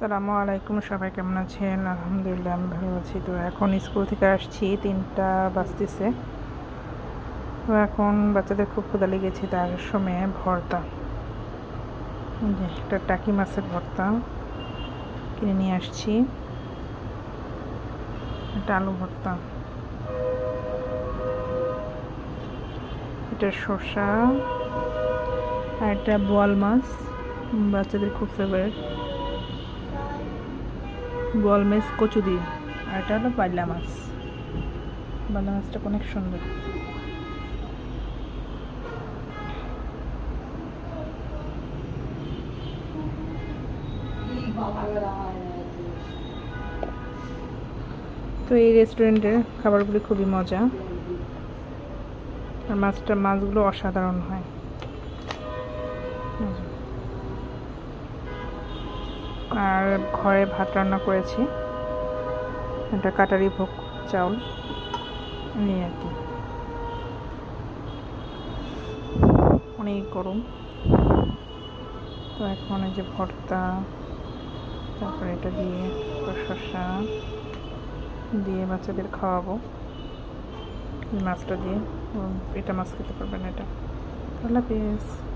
আসসালামু আলাইকুম, সবাই কেমন আছেন? আলহামদুলিল্লাহ, আমি ভালো আছি। তো এখন স্কুল থেকে আসছি, তিনটা বাজতেছে। তো এখন বাচ্চাদের খুব ক্ষুদা লেগেছে, তার সময় ভর্তা। একটা টাকি মাছের ভর্তা কিনে নিয়ে আসছি। একটা আলু ভর্তা। এটা শসা। আর একটা বোয়াল মাছ। বাচ্চাদের খুব ফেভারিট বোয়াল মাছ কচু দিয়ে, আর এটা হলো পাল্লা মাছ। পাল্লা মাছটা অনেক সুন্দর। তো এই রেস্টুরেন্টের খাবারগুলি খুবই মজা। আর মাছটা, মাছগুলো অসাধারণ হয়। আর ঘরে ভাত রান্না করেছি। এটা কাটারি ভোগ চাউল নিয়ে আর কি। অনেক গরম। তো এখন যে ভর্তা, তারপরে এটা দিয়ে শসা দিয়ে বাচ্চাদের খাওয়াবো। মাছটা দিয়ে। এটা মাছ খেতে পারবেন এটা। আল্লাহ হাফিজ।